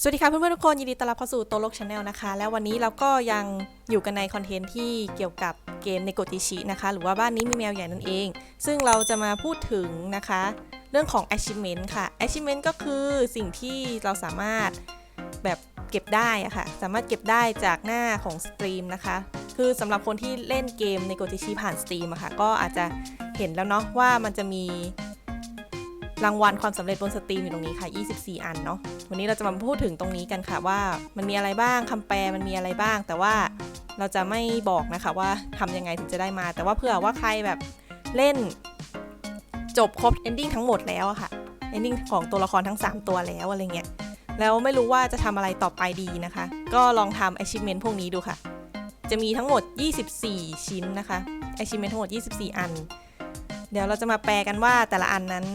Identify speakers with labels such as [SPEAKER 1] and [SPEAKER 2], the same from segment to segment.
[SPEAKER 1] สวัสดีค่ะเพื่อนๆทุกคนยินดีต้อนรับเข้าสู่โตโลกชาแนลนะคะ แล้ววันนี้เราก็ยังอยู่กันในคอนเทนต์ที่เกี่ยวกับเกมในโกติชินะคะ หรือว่าบ้านนี้มีแมวใหญ่นั่นเอง ซึ่งเราจะมาพูดถึงนะคะ เรื่องของ achievement ค่ะ achievement ก็คือสิ่งที่เราสามารถแบบเก็บได้อะค่ะ สามารถเก็บได้จากหน้าของสตรีมนะคะ คือสำหรับคนที่เล่นเกมในโกติชิผ่านสตรีมอะค่ะก็อาจจะเห็นแล้วเนาะว่ามันจะมี รางวัลความสำเร็จบนสตรีมอยู่ตรงนี้ค่ะ 24 อันเนาะ วันนี้เราจะมาพูดถึงตรงนี้กันค่ะว่ามันมีอะไรบ้างคำแปลมันมีอะไรบ้าง แต่ว่าเราจะไม่บอกนะคะว่าทำยังไงถึงจะได้มา แต่ว่าเผื่อว่าใครแบบเล่นจบครบ ending ทั้งหมดแล้วอะค่ะ ending ของตัวละครทั้ง 3 ตัวแล้วอะไรเงี้ย แล้วไม่รู้ว่าจะทำอะไรต่อไปดีนะคะ ก็ลองทำ achievement พวกนี้ดูค่ะ จะมีทั้งหมด 24 ชิ้นนะคะ achievement ทั้งหมด 24 อัน เดี๋ยวเราจะมาแปลกันว่าแต่ละอันนั้น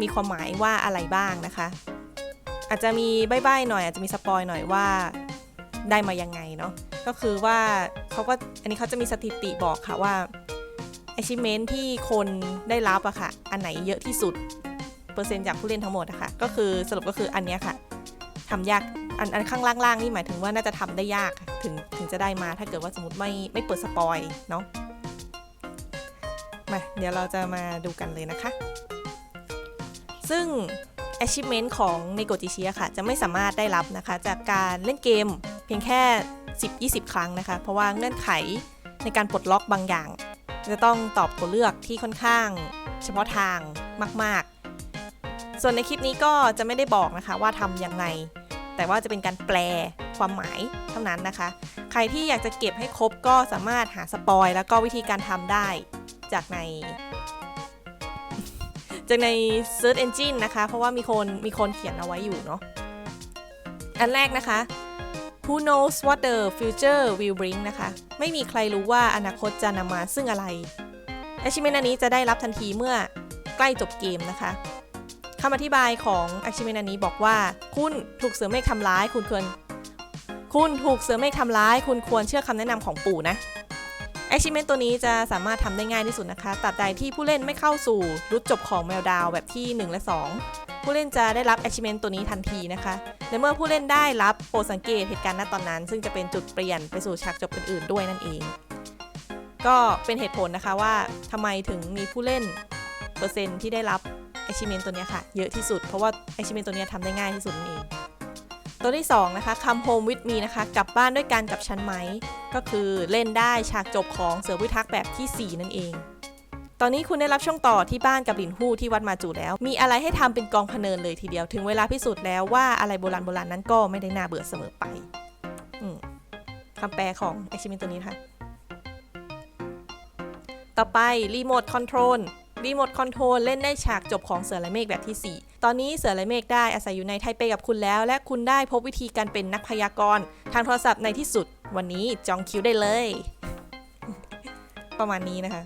[SPEAKER 1] มีความหมายว่าอะไรบ้างนะคะ อาจจะมีใบ้ๆหน่อย อาจจะมีสปอยหน่อยว่าได้มายังไงเนาะก็คือว่าเขาก็อันนี้เขาจะมีสถิติบอกค่ะว่า achievement ที่คนได้รับอะค่ะ อันไหนเยอะที่สุด เปอร์เซ็นต์จากผู้เล่นทั้งหมดอะค่ะ ก็คือสรุปก็คืออันเนี้ยค่ะทำยากอันอันข้างล่างๆนี่หมายถึงว่าน่าจะทำได้ยากถึงถึงจะได้มาถ้าเกิดว่าสมมติไม่ไม่เปิดสปอยเนาะ มาเดี๋ยวเราจะมาดูกันเลยนะคะ ซึ่ง achievement ของในโกจิชิอะค่ะ จะไม่สามารถได้รับนะคะ จากการเล่นเกมเพียงแค่ 10-20 ครั้งนะคะ เพราะว่าเงื่อนไขในการปลดล็อกบางอย่าง จะต้องตอบตัวเลือกที่ค่อนข้าง เฉพาะทางมาก ๆ ส่วนในคลิปนี้ก็จะไม่ได้บอกนะคะว่าทำยังไง แต่ว่าจะเป็นการแปลความหมายเท่านั้นนะคะ ใครที่อยากจะเก็บให้ครบก็สามารถหาสปอยแล้วก็วิธีการทำได้ จากใน จากใน Search Engine นะคะ เพราะว่ามีคนมีคนเขียนเอาไว้อยู่เนาะอันแรกนะคะ Who knows what the future will bring นะคะ ไม่มีใครรู้ว่าอนาคตจะนำมาซึ่งอะไร Achievement อันนี้จะได้รับทันทีเมื่อใกล้จบเกมนะคะคำอธิบายของ Achievement อันนี้บอกว่า คุณถูกเสือเมฆทำร้าย คุณควรคุณถูกเสือเมฆทำร้าย คุณควรเชื่อคำแนะนำของปู่นะ Achievement ตัวนี้จะสามารถทำได้ง่ายที่สุดนะคะตราบใดที่ผู้เล่นไม่เข้าสู่รุดจบของแมวดาวแบบที่ 1 และ 2 ผู้เล่นจะได้รับ Achievement ตัวนี้ทันทีนะคะและเมื่อผู้เล่นได้รับโปรสังเกตเหตุการณ์ณตอนนั้น ซึ่งจะเป็นจุดเปลี่ยนไปสู่ฉากจบอื่นๆ ด้วยนั่นเอง ก็เป็นเหตุผลนะคะว่าทำไมถึงมีผู้เล่นเปอร์เซ็นต์ที่ได้รับ Achievement ตัวนี้ค่ะเยอะที่สุดเพราะว่า Achievement ตัวนี้ทำได้ง่ายที่สุดนั่นเอง ตัวที่ 2 นะคะ Come Home with me นะคะ กลับบ้านด้วยกันกับฉันไหม ก็คือเล่นได้ฉากจบของเสือพิทักษ์แบบที่ 4 นั่นเอง ตอนนี้คุณได้รับช่วงต่อที่บ้านกับหลินฮู้ที่วัดมาจูแล้ว มีอะไรให้ทำเป็นกองพะเนินเลยทีเดียว ถึงเวลาพิสูจน์แล้วว่าอะไรโบราณโบราณนั้นก็ไม่ได้น่าเบื่อเสมอไปอืมคำแปลของ achievement ตัวนี้ค่ะ ต่อไปรีโมทคอนโทรลรีโมทคอนโทรลเล่นได้ฉากจบของเสือและเมฆแบบที่ 4 ตอนนี้เสือและเมฆได้อาศัยอยู่ในไทเปกับคุณแล้ว และคุณได้พบวิธีการเป็นนักพยากรณ์ทางโทรศัพท์ในที่สุด วันนี้จองคิวได้เลย ประมาณนี้นะคะ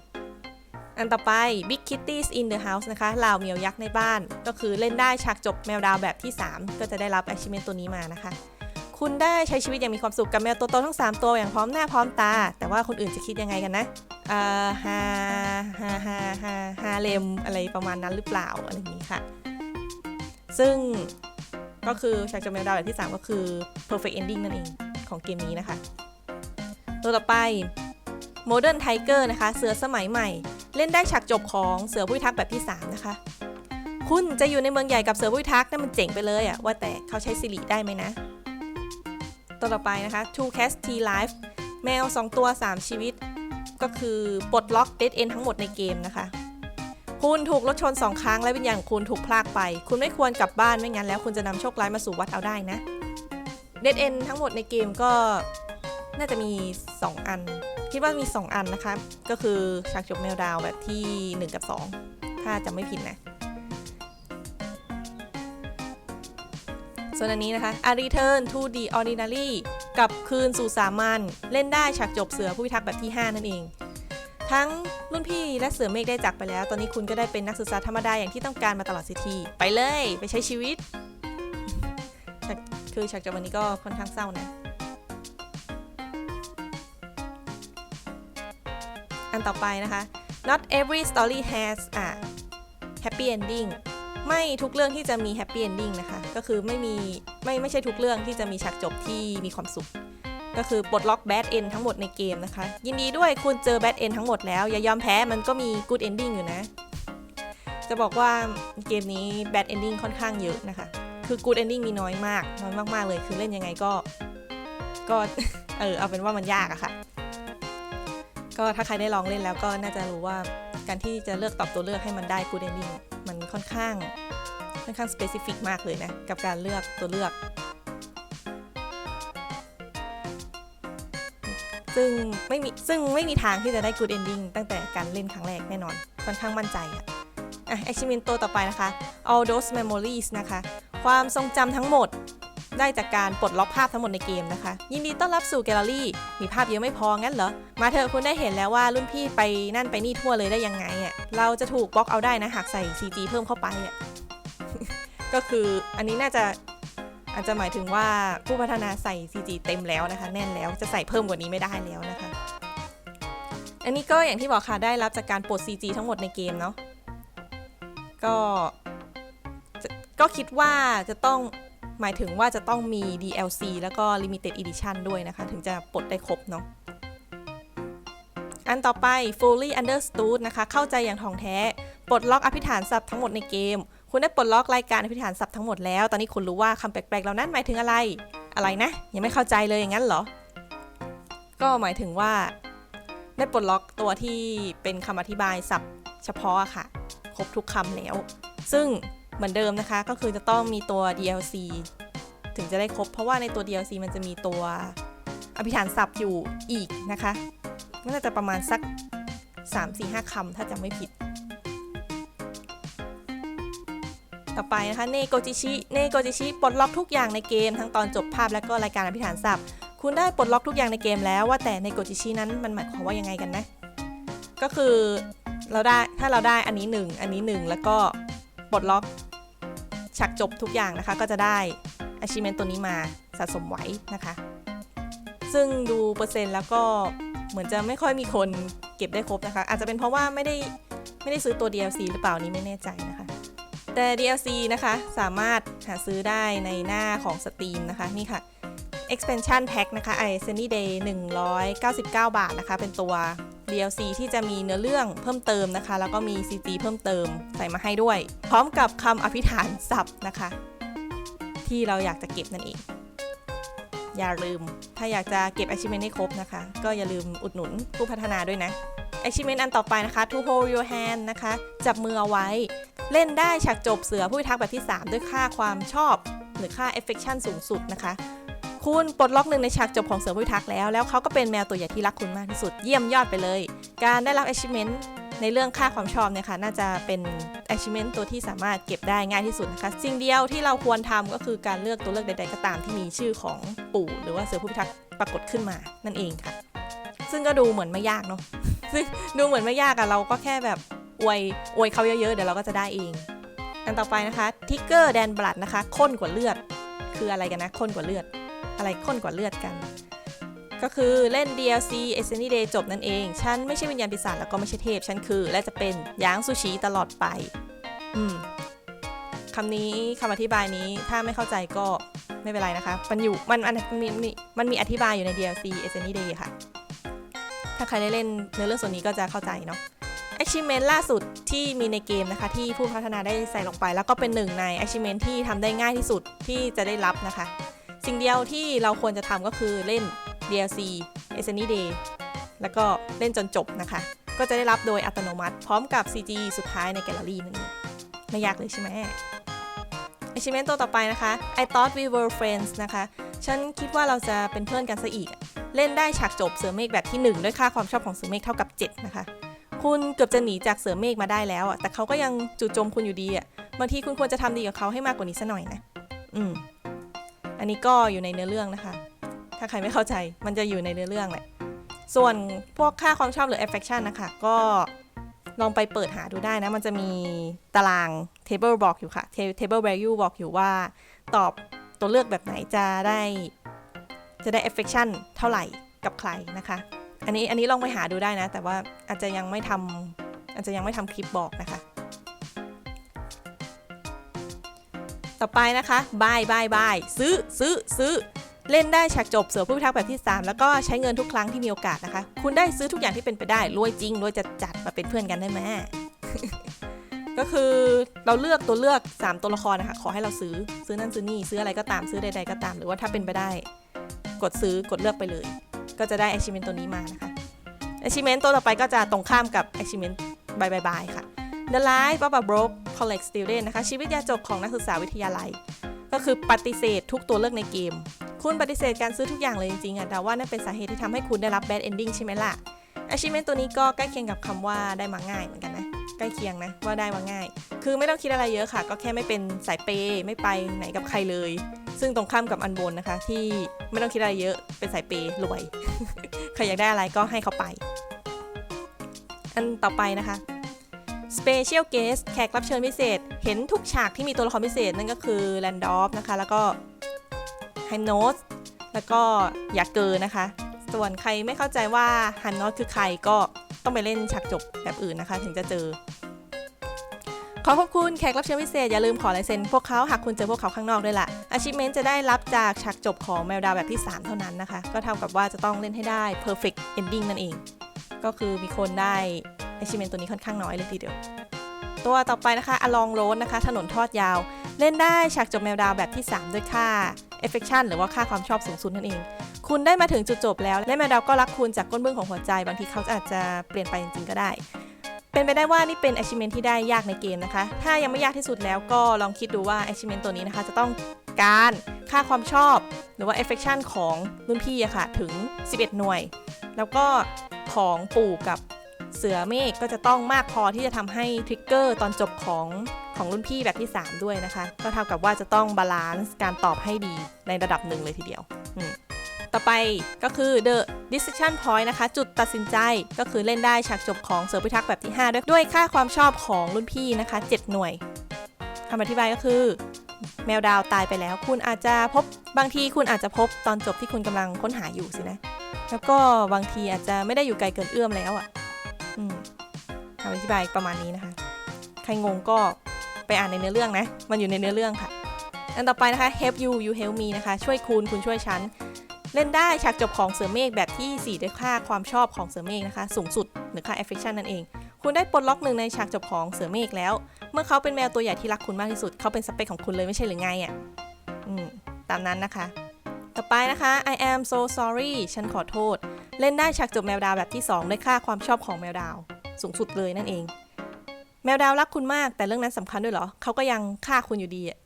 [SPEAKER 1] อันต่อไป Big Kitties in the House นะคะลาวเหมียวยักษ์ในบ้าน ก็คือเล่นได้ฉากจบแมวดาวแบบที่ 3 ก็จะได้รับ achievement ตัวนี้มานะคะคุณได้ใช้ชีวิตอย่างมีความสุขกับแมวตัวโตทั้ง 3 ตัวอย่างพร้อมหน้าพร้อมตา แต่ว่าคนอื่นจะคิดยังไงกันนะเอ่อฮาฮาฮาฮาฮาเลมอะไรประมาณนั้นหรือเปล่าอะไรอย่างนี้ค่ะ ซึ่งก็คือฉากจบแมวดาวแบบที่ 3 ก็คือ perfect ending นั่นเองของเกมนี้นะคะ ตัวต่อไป Modern Tiger นะคะ เสือสมัยใหม่ เล่นได้ฉากจบของเสือผู้พิทักษ์แบบที่ 3 นะคะ คุณจะอยู่ในเมืองใหญ่กับเสือผู้พิทักษ์นั่นมันเจ๋งไปเลยอะว่าแต่เขาใช้สิริได้ไหมนะ ตัวต่อไปนะคะ Two Cats T Life แมว 2 ตัว 3 ชีวิต ก็คือปลดล็อก Dead End ทั้งหมดในเกมนะคะ คุณถูกรถชน 2 ครั้งและวิญญาณของคุณถูกพลากไป คุณไม่ควรกลับบ้านไม่งั้นแล้วคุณจะนำโชคร้ายมาสู่วัดเอาได้นะ Dead End ทั้งหมดในเกมก็น่าจะมี 2 อัน คิดว่ามี 2 อันนะคะ ก็คือฉากจบแมวดาวแบบที่ 1 กับ 2 ถ้าจำไม่ผิดนะ ส่วนอันนี้นะคะ A Return to the Ordinary กับคืนสู่สามัญเล่นได้ฉากจบเสือผู้พิทักษ์แบบที่ 5 นั่นเอง ทั้งรุ่นพี่และเสือเมฆได้จากไปแล้ว ตอนนี้คุณก็ได้เป็นนักศึกษาธรรมดาอย่างที่ต้องการมาตลอดสิที ไปเลยไปใช้ชีวิต คือฉากจบวันนี้ก็ค่อนข้างเศร้านะ อันต่อไปนะคะ not every story has a happy ending ไม่ทุกเรื่องที่จะมี happy ending นะคะ ก็คือไม่มีไม่ไม่ใช่ทุกเรื่องที่จะมีฉากจบที่มีความสุข ก็คือปลดล็อกแบ d เอนทั้งหมดในเกมนะคะ ยินดีด้วยคุณเจอแบ d เอนทั้งหมดแล้ว อย่ายอมแพ้มันก็มีกู o เอนดิ้งอยู่นะ จะบอกว่าเกมนี้แบ d เอนดิ้งค่อนข้างเยอะนะคะ คือกู o เอนดิ้งมีน้อยมากน้อยมากๆเลย คือเล่นยังไงก็ ก็เออเอาเป็นว่ามันยากอะค่ะ ก็ถ้าใครได้ลองเล่นแล้วก็น่าจะรู้ว่าการที่จะเลือกตอบตัวเลือกให้มันได้กู o เอนดิ้งมันค่อนข้างค่อนข้างสเปซิฟิกมากเลยนะ กับการเลือกตัวเลือก ซึ่งไม่มีซึ่งไม่มีทางที่จะได้ good ending ตั้งแต่การเล่นครั้งแรกแน่นอน ค่อนข้างมั่นใจอะอะ achievement ตัวต่อไปนะคะ all those memories นะคะ ความทรงจำทั้งหมดได้จากการปลดล็อกภาพทั้งหมดในเกมนะคะ ยินดีต้อนรับสู่แกลเลอรี่ มีภาพเยอะไม่พองั้นเหรอ มาเถอะคุณได้เห็นแล้วว่ารุ่นพี่ไปนั่นไปนี่ทั่วเลยได้ยังไงอะเราจะถูกบล็อกเอาได้นะหากใส่ CG เพิ่มเข้าไปอะก็คืออันนี้น่าจะ อาจจะหมายถึงว่าผู้พัฒนาใส่ CG เต็มแล้วนะคะ แน่นแล้วจะใส่เพิ่มกว่านี้ไม่ได้แล้วนะคะ อันนี้ก็อย่างที่บอกค่ะได้รับจากการปลด CG ทั้งหมดในเกมเนาะก็ก็คิดว่าจะต้องหมายถึงว่าจะต้องมี DLC แล้วก็ Limited Edition ด้วยนะคะ ถึงจะปลดได้ครบเนาะอันต่อไป fully understood นะคะ เข้าใจอย่างถ่องแท้ ปลดล็อกอภิฐานศัพท์ทั้งหมดในเกม คุณได้ปลดล็อกรายการอภิฐานศัพท์ทั้งหมดแล้ว ตอนนี้คุณรู้ว่าคำแปลกๆเหล่านั้นหมายถึงอะไร อะไรนะ ยังไม่เข้าใจเลยอย่างนั้นเหรอ ก็หมายถึงว่า ได้ปลดล็อกตัวที่เป็นคำอธิบายศัพท์เฉพาะอะค่ะ ครบทุกคำแล้ว ซึ่งเหมือนเดิมนะคะ ก็คือจะต้องมีตัว DLC ถึงจะได้ครบ เพราะว่าในตัว DLC มันจะมีตัวอภิฐานศัพท์อยู่อีกนะคะ น่าจะประมาณสัก 3-4-5คำถ้าจำไม่ผิด ไปนะคะเนโกจิชิเนโกจิชิปลดล็อกทุกอย่างในเกม ทั้งตอนจบภาพและก็รายการอภิฐานศัพท์ คุณได้ปลดล็อกทุกอย่างในเกมแล้วว่าแต่เนโกจิชินั้นมันหมายความว่ายังไงกันนะ ก็คือเราได้ถ้าเราได้อันนี้ 1 อันนี้ 1 แล้วก็ปลดล็อกฉากจบทุกอย่างนะคะก็จะได้ achievement ตัวนี้มาสะสมไว้นะคะ ซึ่งดูเปอร์เซ็นต์แล้วก็เหมือนจะไม่ค่อยมีคนเก็บได้ครบนะคะ อาจจะเป็นเพราะว่าไม่ได้ไม่ได้ซื้อตัว DLC หรือเปล่านี้ไม่แน่ใจนะคะ แต่ DLC นะคะ สามารถหาซื้อได้ในหน้าของ Steam นะคะ นี่ค่ะ expansion pack นะคะ i Sunny Day 199 บาทนะคะ เป็นตัว DLC ที่จะมีเนื้อเรื่องเพิ่มเติมนะคะ แล้วก็มี CG เพิ่มเติมใส่มาให้ด้วย พร้อมกับคำอภิฐานศัพท์นะคะ ที่เราอยากจะเก็บนั่นเอง อย่าลืม ถ้าอยากจะเก็บ achievement ให้ครบนะคะ ก็อย่าลืมอุดหนุนผู้พัฒนาด้วยนะ achievement อันต่อไปนะคะ to hold your hand นะคะ จับมือเอาไว้ เล่นได้ฉากจบเสือผู้พิทักษ์แบบที่ 3 ด้วยค่าความชอบ หรือค่า affection สูงสุดนะคะ คุณปลดล็อกหนึ่งในฉากจบของเสือผู้พิทักษ์แล้ว แล้วเขาก็เป็นแมวตัวใหญ่ที่รักคุณมากที่สุด เยี่ยมยอดไปเลย การได้รับ achievement ในเรื่องค่าความชอบเนี่ยค่ะน่าจะเป็น achievement ตัวที่สามารถเก็บได้ง่ายที่สุดนะคะ สิ่งเดียวที่เราควรทำก็คือการเลือกตัวเลือกใดๆก็ตามที่มีชื่อของปู่หรือว่าเสือผู้พิทักษ์ปรากฏขึ้นมานั่นเองค่ะ ซึ่งก็ดูเหมือนไม่ยากเนาะซึ่งดูเหมือนไม่ยากอะเราก็แค่แบบ อวยอวยเขาเยอะๆ เดี๋ยวเราก็จะได้เอง อันต่อไปนะคะทิกเกอร์แดนบลัดนะคะข้นกว่าเลือด คืออะไรกันนะข้นกว่าเลือด อะไรข้นกว่าเลือดกัน ก็คือเล่น DLC a s c e n d y Day จบนั่นเอง ฉันไม่ใช่วิญญาณปีศาจแล้วก็ไม่ใช่เทพ ฉันคือ และจะเป็นยางซูชิตลอดไป อืมคำนี้คำอธิบายนี้ถ้าไม่เข้าใจก็ไม่เป็นไรนะคะ มันอยู่มันมันมีมันมีอธิบายอยู่ใน DLC a s c e n d y Day ค่ะ ถ้าใครได้เล่นเนื้อเรื่องส่วนนี้ก็จะเข้าใจเนาะ achievement ล่าสุดที่มีในเกมนะคะที่ผู้พัฒนาได้ใส่ลงไป แล้วก็เป็นหนึ่งใน achievement ที่ทำได้ง่ายที่สุดที่จะได้รับนะคะ สิ่งเดียวที่เราควรจะทำก็คือเล่น DLC a s n y Day แล้วก็เล่นจนจบนะคะ ก็จะได้รับโดยอัตโนมัติ พร้อมกับ CG สุดท้ายในแกลเลอรี่นั่นเองไม่ยากเลยใช่ไหม achievement ตัวต่อไปนะคะ I thought we were friends นะคะ ฉันคิดว่าเราจะเป็นเพื่อนกันซะอีก เล่นได้ฉากจบเสือเมฆแบบที่ 1 ด้วยค่าความชอบของเสือเมฆเท่ากับ 7 นะคะ คุณเกือบจะหนีจากเสือเมฆมาได้แล้วอะ แต่เขาก็ยังจู่โจมคุณอยู่ดีอะ บางทีคุณควรจะทำดีกับเขาให้มากกว่านี้ซะหน่อยนะ อืม อันนี้ก็อยู่ในเนื้อเรื่องนะคะ ถ้าใครไม่เข้าใจ มันจะอยู่ในเนื้อเรื่องแหละ ส่วนพวกค่าความชอบหรือ affection นะคะ ก็ลองไปเปิดหาดูได้นะ มันจะมีตาราง table บอกอยู่ค่ะ table value บอกอยู่ว่า ตอบตัวเลือกแบบไหนจะได้ จะได้ affection เท่าไหร่กับใครนะคะ อันนี้อันนี้ลองไปหาดูได้นะ แต่ว่าอาจจะยังไม่ทำอาจจะยังไม่ทำคลิปบอกนะคะ ต่อไปนะคะบายบายบายซื้อซื้อซื้อเล่นได้ฉากจบเสือผู้พิทักษ์แบบที่ 3 แล้วก็ใช้เงินทุกครั้งที่มีโอกาสนะคะ คุณได้ซื้อทุกอย่างที่เป็นไปได้รวยจริงรวยจัดจัดมาเป็นเพื่อนกันได้ไหมก็คือเราเลือกตัวเลือก 3 ตัวละครนะคะขอให้เราซื้อซื้อนั่นซื้อนี่ซื้ออะไรก็ตามซื้อใดๆก็ตาม หรือว่าถ้าเป็นไปได้ กดซื้อกดเลือกไปเลย ก็จะได้ achievement ตัวนี้มานะคะ achievement ตัวต่อไปก็จะตรงข้ามกับ achievement บายบายบายค่ะ The Life of a Broke College Student นะคะ ชีวิตยาจบของนักศึกษาวิทยาลัย ก็คือปฏิเสธทุกตัวเลือกในเกม คุณปฏิเสธการซื้อทุกอย่างเลยจริงๆอะแต่ว่านั่นเป็นสาเหตุที่ทำให้คุณได้รับ bad ending ใช่ไหมล่ะ achievement ตัวนี้ก็ใกล้เคียงกับคำว่าได้มาง่ายเหมือนกันนะใกล้เคียงนะว่าได้มาง่าย คือไม่ต้องคิดอะไรเยอะค่ะ ก็แค่ไม่เป็นสายเปย์ไม่ไปไหนกับใครเลย ซึ่งตรงข้ามกับอันบนนะคะ ที่ไม่ต้องคิดอะไรเยอะเป็นสายเปย์รวย ใครอยากได้อะไรก็ให้เขาไป อันต่อไปนะคะ Special Guest แขกรับเชิญพิเศษ เห็นทุกฉากที่มีตัวละครพิเศษนั่นก็คือ l a n d o f นะคะ แล้วก็ h a n n o s แล้วก็ยาเกอร์นะคะ ส่วนใครไม่เข้าใจว่า h a n n o s คือใครก็ต้องไปเล่นฉากจบแบบอื่นนะคะ ถึงจะเจอ ขอขอบคุณแขกรับเชิญพิเศษ อย่าลืมขอลายเซ็นพวกเขาหากคุณเจอพวกเขาข้างนอกด้วยล่ะ Achievement จะได้รับจากฉากจบของแมวดาวแบบที่ 3 เท่านั้นนะคะ ก็เท่ากับว่าจะต้องเล่นให้ได้ perfect ending นั่นเอง ก็คือมีคนได้ achievement ตัวนี้ค่อนข้างน้อยเลยทีเดียว ตัวต่อไปนะคะ along road นะคะ ถนนทอดยาว เล่นได้ฉากจบแมวดาวแบบที่ 3 ด้วยค่า affection หรือว่าค่าความชอบสูงสุดนั่นเอง คุณได้มาถึงจุดจบแล้ว และแมวดาวก็รักคุณจากก้นเบึ้องของหัวใจ บางทีเขาอาจจะเปลี่ยนไปจริงๆก็ได้ เป็นไปได้ว่านี่เป็น achievement ที่ได้ยากในเกมนะคะ ถ้ายังไม่ยากที่สุดแล้วก็ลองคิดดูว่า achievement ตัวนี้นะคะ จะต้องการค่าความชอบ หรือว่า affection ของรุ่นพี่อะค่ะถึง 11 หน่วย แล้วก็ของปู่กับเสือเมฆก็จะต้องมากพอที่จะทำให้ทริกเกอร์ตอนจบของของรุ่นพี่แบบที่ 3 ด้วยนะคะ ก็เท่ากับว่าจะต้องบาลานซ์การตอบให้ดีในระดับหนึ่งเลยทีเดียวอืม ต่อไปก็คือ the decision point นะคะ จุดตัดสินใจก็คือเล่นได้ฉากจบของเสือพิทักษ์แบบที่ 5 ด้วยด้วยค่าความชอบของรุ่นพี่นะคะ 7 หน่วยคำอธิบายก็คือ แมวดาวตายไปแล้ว คุณอาจจะพบบางทีคุณอาจจะพบตอนจบที่คุณกำลังค้นหาอยู่สินะ แล้วก็บางทีอาจจะไม่ได้อยู่ไกลเกินเอื้อมแล้วอะอืมคำอธิบายประมาณนี้นะคะ ใครงงก็ไปอ่านในเนื้อเรื่องนะ มันอยู่ในเนื้อเรื่องค่ะ อันต่อไปนะคะ help you you help me นะคะ ช่วยคุณ คุณช่วยฉัน เล่นได้ฉากจบของเสือเมฆแบบที่ 4 ด้วยค่าความชอบของเสือเมฆนะคะ สูงสุดหรือค่า affection นั่นเอง คุณได้ปลดล็อกหนึ่งในฉากจบของเสือเมฆแล้ว เมื่อเขาเป็นแมวตัวใหญ่ที่รักคุณมากที่สุด เขาเป็นสเปคของคุณเลยไม่ใช่หรือไงอะตามนั้นนะคะ ต่อไปนะคะ I am so sorry ฉันขอโทษ เล่นได้ฉากจบแมวดาวแบบที่ 2 ด้วยค่าความชอบของแมวดาว สูงสุดเลยนั่นเอง แมวดาวรักคุณมากแต่เรื่องนั้นสำคัญด้วยเหรอเขาก็ยังฆ่าคุณอยู่ดีอะ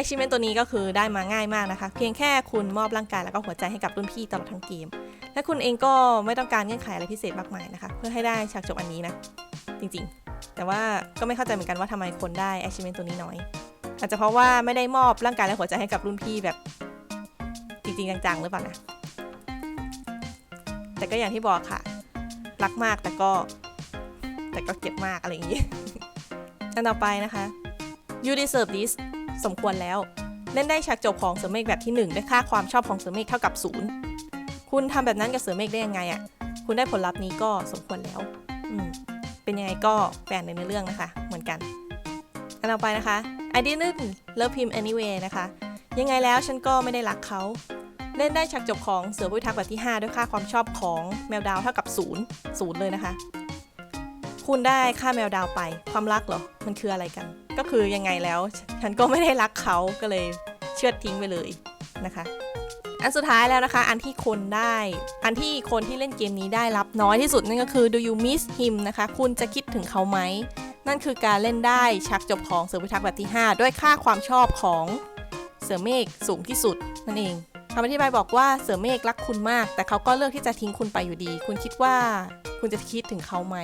[SPEAKER 1] achievement ตัวนี้ก็คือได้มาง่ายมากนะคะ เพียงแค่คุณมอบร่างกายแล้วก็หัวใจให้กับรุ่นพี่ตลอดทั้งเกม และคุณเองก็ไม่ต้องการเงื่อนไขอะไรพิเศษมากมายนะคะ เพื่อให้ได้ฉากจบอันนี้นะ จริงๆ แต่ว่าก็ไม่เข้าใจเหมือนกันว่าทำไมคนได้ achievement ตัวนี้น้อย อาจจะเพราะว่าไม่ได้มอบร่างกายและหัวใจให้กับรุ่นพี่แบบ จริงๆจังๆหรือเปล่านะแต่ก็อย่างที่บอกค่ะ รักมากแต่ก็ แต่ก็เก็บมากอะไรอย่างนี้อันต่อไปนะคะ you deserve this สมควรแล้ว เล่นได้ฉากจบของเสือเมฆแบบที่1ด้วยค่าความชอบของเสือเมฆเท่ากับ 0 คุณทำแบบนั้นกับเสือเมฆได้ยังไงอะ่ะ คุณได้ผลลัพธ์นี้ก็สมควรแล้วอืมเป็นยังไงก็แปลในเนื้อเรื่องนะคะ เหมือนกันอันต่อไปนะคะ I didn't love him anyway นะคะ ยังไงแล้วฉันก็ไม่ได้รักเขาเล่นได้ฉากจบของเสือพิทักษ์แบบที่ 5 ด้วยค่าความชอบของแมวดาวเท่ากับ 0 0 เลยนะคะ คุณได้ค่าแมวดาวไป ความรักเหรอ มันคืออะไรกัน ก็คือยังไงแล้ว ฉันก็ไม่ได้รักเขาก็เลยเชือดทิ้งไปเลยนะคะ อันสุดท้ายแล้วนะคะ อันที่คนได้ อันที่คนที่เล่นเกมนี้ได้รับน้อยที่สุดนั่นก็คือ do you miss him นะคะ คุณจะคิดถึงเขาไหม นั่นคือการเล่นได้ฉากจบของเสือพิทักษ์แบบที่ 5 ด้วยค่าความชอบของเสือเมฆสูงที่สุดนั่นเอง คำอธิบายบอกว่าเสือเมฆรักคุณมาก แต่เขาก็เลือกที่จะทิ้งคุณไปอยู่ดี คุณคิดว่าคุณจะคิดถึงเขาไหม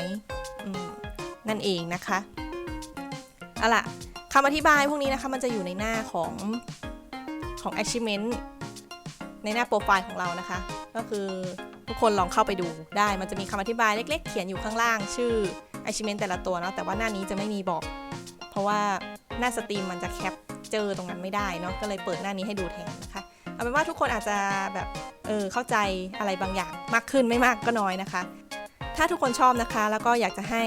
[SPEAKER 1] มนั่นเองนะคะเอาล่ะคำอธิบายพวกนี้นะคะมันจะอยู่ในหน้าของของ achievement ในหน้าโปรไฟล์ของเรานะคะ ก็คือทุกคนลองเข้าไปดูได้ มันจะมีคำอธิบายเล็ก ๆ เขียนอยู่ข้างล่าง ชื่อ achievement แต่ละตัวเนาะแต่ว่าหน้านี้จะไม่มีบอก เพราะว่าหน้าสตรีมมันจะแคปเจอตรงนั้นไม่ได้เนาะก็เลยเปิดหน้านี้ให้ดูแทนนะคะ เอาเป็นว่าทุกคนอาจจะแบบเออเข้าใจอะไรบางอย่างมากขึ้นไม่มากก็น้อยนะคะ ถ้าทุกคนชอบนะคะ แล้วก็อยากจะให้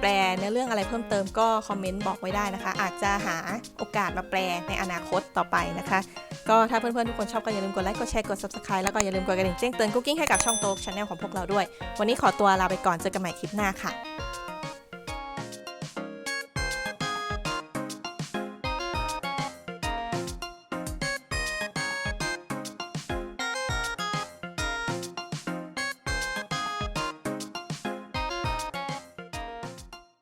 [SPEAKER 1] แปลเนื้อเรื่องอะไรเพิ่มเติมก็คอมเมนต์บอกไว้ได้นะคะ อาจจะหาโอกาสมาแปลในอนาคตต่อไปนะคะ ก็ถ้าเพื่อนๆทุกคนชอบก็อย่าลืมกดไลค์กดแชร์กด subscribe แล้วก็อย่าลืมกดกระดิ่งแจ้งเตือนกุ๊กกิ้งให้กับช่องโต๊ะชาแนลของพวกเราด้วย วันนี้ขอตัวลาไปก่อนเจอกันใหม่คลิปหน้าค่ะ